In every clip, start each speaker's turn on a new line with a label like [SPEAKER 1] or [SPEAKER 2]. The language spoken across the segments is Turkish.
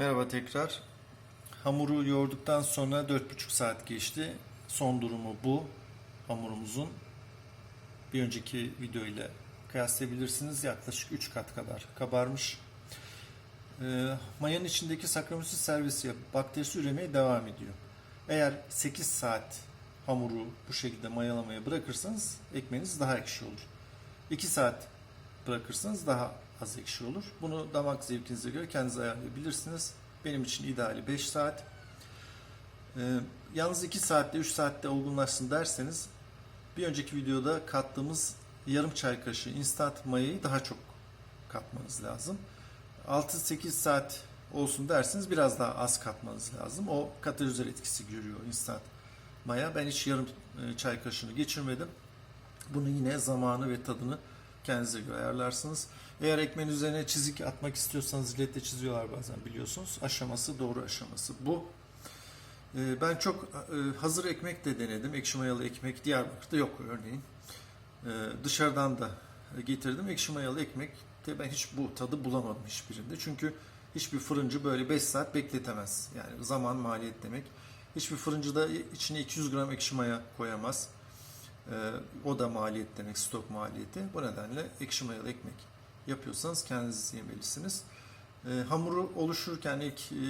[SPEAKER 1] Merhaba tekrar. Hamuru yoğurduktan sonra 4,5 saat geçti. Son durumu bu hamurumuzun. Bir önceki video ile kıyaslayabilirsiniz. Yaklaşık 3 kat kadar kabarmış. Ee, mayanın içindeki Saccharomyces cerevisiae bakterisi üremeye devam ediyor. Eğer 8 saat hamuru bu şekilde mayalamaya bırakırsanız ekmeğiniz daha ekşi olur. 2 saat bırakırsanız daha az ekşi olur. Bunu damak zevkinize göre kendiniz ayarlayabilirsiniz. Benim için ideali 5 saat. Ee, yalnız 2 saatte 3 saatte olgunlaşsın derseniz bir önceki videoda kattığımız yarım çay kaşığı instant mayayı daha çok katmanız lazım. 6-8 saat olsun derseniz biraz daha az katmanız lazım. O katalizör etkisi görüyor instant maya. Ben hiç yarım e, çay kaşığını geçirmedim. Bunu yine zamanı ve tadını kendinize göre ayarlarsınız. Eğer ekmeğin üzerine çizik atmak istiyorsanız jilletle çiziyorlar bazen biliyorsunuz. Aşaması doğru aşaması bu. Ee, Ben çok e, hazır ekmek de denedim. Ekşi mayalı ekmek Diyarbakır'da yok örneğin. Ee, Dışarıdan da getirdim. Ekşi mayalı ekmek de ben hiç bu tadı bulamadım hiçbirinde. Çünkü hiçbir fırıncı böyle 5 saat bekletemez. Yani zaman maliyet demek. Hiçbir fırıncı da içine 200 gram ekşi maya koyamaz. Ee, o da maliyet demek, stok maliyeti. Bu nedenle ekşi mayalı ekmek yapıyorsanız kendiniz yemelisiniz. Ee, hamuru oluşurken ilk e,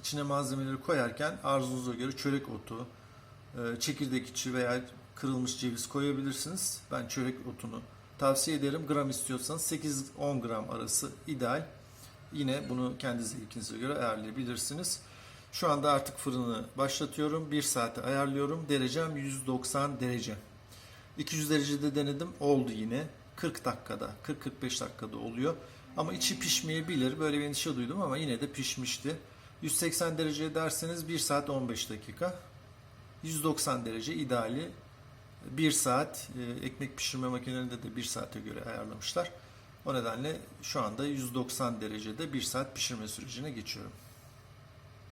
[SPEAKER 1] içine malzemeleri koyarken arzunuza göre çörek otu, e, çekirdek içi veya kırılmış ceviz koyabilirsiniz. Ben çörek otunu tavsiye ederim. Gram istiyorsanız 8-10 gram arası ideal. Yine bunu kendi zevkinize göre ayarlayabilirsiniz. Şu anda artık fırını başlatıyorum. 1 saate ayarlıyorum. Derecem 190 derece. 200 derecede denedim. Oldu yine. 40 dakikada, 40-45 dakikada oluyor. Ama içi pişmeyebilir. Böyle bir endişe duydum ama yine de pişmişti. 180 derece derseniz 1 saat 15 dakika. 190 derece ideali 1 saat. Ee, Ekmek pişirme makinelerinde de 1 saate göre ayarlamışlar. O nedenle şu anda 190 derecede 1 saat pişirme sürecine geçiyorum.